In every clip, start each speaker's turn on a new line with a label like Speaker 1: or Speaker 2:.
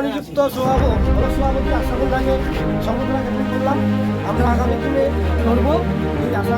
Speaker 1: নিযুক্ত সভাপতি সভাপতি আশাফুল্লাহকে সংগঠন জ্ঞাপন করলাম। আমরা আগামী দিনে ধরবো। এই আশা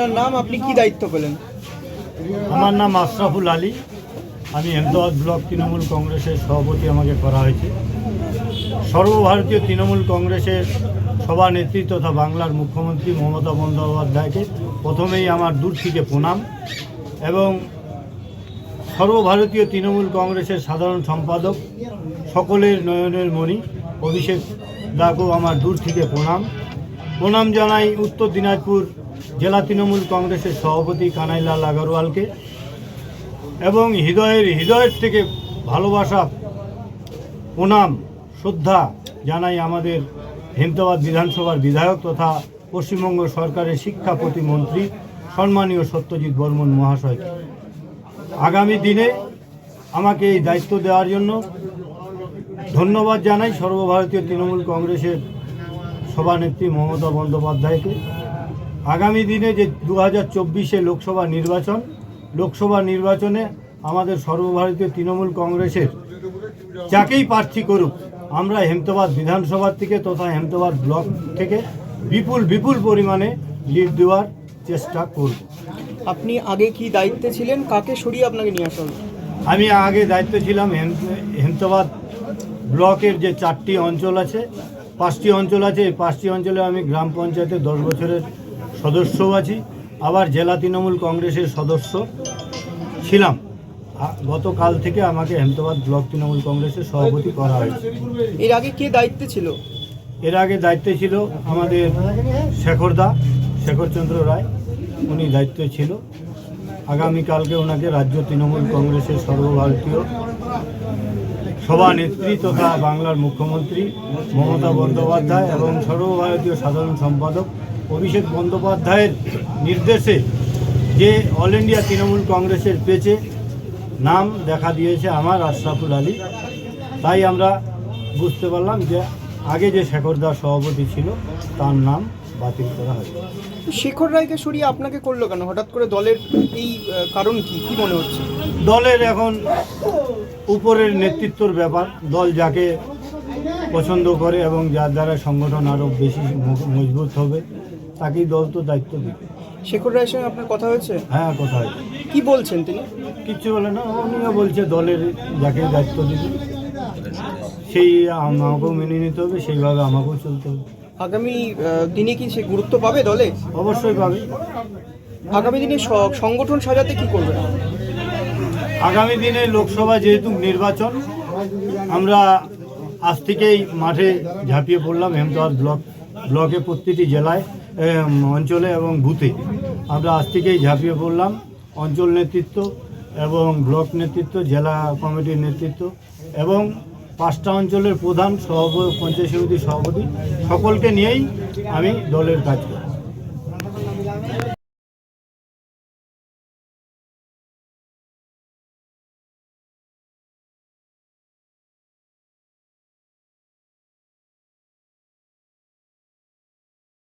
Speaker 2: আপনার নাম, আপনি কি দায়িত্ব পেলেন?
Speaker 3: আমার নাম আশরাফুল আলী। আমি আহমেদাবাদ ব্লক তৃণমূল কংগ্রেসের সভাপতি আমাকে করা হয়েছে। সর্বভারতীয় তৃণমূল কংগ্রেসের সভানেত্রী তথা বাংলার মুখ্যমন্ত্রী মমতা বন্দ্যোপাধ্যায়কে প্রথমেই আমার দূর থেকে প্রণাম এবং সর্বভারতীয় তৃণমূল কংগ্রেসের সাধারণ সম্পাদক সকলের নয়নের মণি অভিষেক দাকেও আমার দূর থেকে প্রণাম। প্রণাম জানাই উত্তর দিনাজপুর জেলা তৃণমূল কংগ্রেসের সভাপতি কানাইলাল আগরওয়ালকে এবং হৃদয়ের হৃদয়ের থেকে ভালোবাসা, প্রণাম, শ্রদ্ধা জানাই আমাদের হেমতাবাদ বিধানসভার বিধায়ক তথা পশ্চিমবঙ্গ সরকারের শিক্ষা প্রতিমন্ত্রী সম্মানীয় সত্যজিৎ বর্মন মহাশয়কে আগামী দিনে আমাকে এই দায়িত্ব দেওয়ার জন্য ধন্যবাদ জানাই সর্বভারতীয় তৃণমূল কংগ্রেসের সভানেত্রী মমতা বন্দ্যোপাধ্যায়কে। আগামী দিনে যে দু হাজার চব্বিশে লোকসভা নির্বাচন লোকসভা নির্বাচনে আমাদের সর্বভারতীয় তৃণমূল কংগ্রেসের যাকেই প্রার্থী করুক আমরা হেমতাবাদ বিধানসভা থেকে তথা হেমতাবাদ ব্লক থেকে বিপুল বিপুল পরিমাণে লিড দেওয়ার চেষ্টা করব।
Speaker 2: আপনি আগে কি দায়িত্বে ছিলেন? কাকে সরিয়ে আপনাকে নিয়ে আসা
Speaker 3: আমি আগে দায়িত্ব ছিলাম হেম- হেমতাবাদ ব্লকের যে চারটি অঞ্চল আছে পাঁচটি অঞ্চল আছে এই পাঁচটি অঞ্চলে আমি গ্রাম পঞ্চায়েতে দশ বছরের সদস্যও আছি। আবার জেলা তৃণমূল কংগ্রেসের সদস্য ছিলাম। গতকাল থেকে আমাকে হেমতাবাদ ব্লক তৃণমূল কংগ্রেসের সভাপতি করা হয়েছে।
Speaker 2: এর আগে কে দায়িত্বে ছিল?
Speaker 3: এর আগে দায়িত্বে ছিল আমাদের শেখরদা শেখরচন্দ্র রায় উনি দায়িত্বে ছিল। আগামীকালকে ওনাকে রাজ্য তৃণমূল কংগ্রেসের সর্বভারতীয় সভানেত্রী তথা বাংলার মুখ্যমন্ত্রী মমতা বন্দ্যোপাধ্যায় এবং সর্বভারতীয় সাধারণ সম্পাদক অভিষেক বন্দ্যোপাধ্যায়ের নির্দেশে যে অল ইন্ডিয়া তৃণমূল কংগ্রেসের পেজে নাম দেখা দিয়েছে আমার আশরাফুল আলী। তাই আমরা বুঝতে পারলাম যে আগে যে শেখরদার সভাপতি ছিল তার নাম বাতিল করা হয়েছে।
Speaker 2: শেখর রায়কে সরিয়ে আপনাকে করল কেন? হঠাৎ করে দলের এই কারণ কি? কি মনে হচ্ছে?
Speaker 3: দলের এখন উপরের নেতৃত্বর ব্যাপার। দল যাকে পছন্দ করে এবং যার দ্বারা সংগঠন আরও বেশি মজবুত হবে। তাকেই দল তো দায়িত্ব দিবে।
Speaker 2: শেখর রায়ের সঙ্গে আপনার কথা হয়েছে?
Speaker 3: হ্যাঁ কথা হয়েছে।
Speaker 2: কি বলছেন তিনি?
Speaker 3: কিচ্ছু বলে না উনিও বলছে দলের যাকে দায়িত্ব দিবে সেই আমাকেও মেনে নিতে হবে সেইভাবে আমাকেও চলতে হবে।
Speaker 2: আগামী আহ, দিনে কি সে গুরুত্ব পাবে দলে?
Speaker 3: অবশ্যই পাবে।
Speaker 2: আগামী দিনে স- সংগঠন সাজাতে কি করবেন?
Speaker 3: আগামী দিনে লোকসভা যেহেতু নির্বাচন আমরা আজ থেকেই মাঠে ঝাঁপিয়ে পড়লাম হেমদাবাদ ব্লক ব্লকে প্রতিটি জেলায়। অঞ্চলে এবং বুথে। আমরা আজ থেকেই ঝাঁপিয়ে পড়লাম। অঞ্চল নেতৃত্ব এবং ব্লক নেতৃত্ব, জেলা কমিটির নেতৃত্ব এবং পাঁচটা অঞ্চলের প্রধান সভাপতি পঞ্চায়েত সমিতির সভাপতি, সকলকে নিয়েই আমি দলের কাজ করি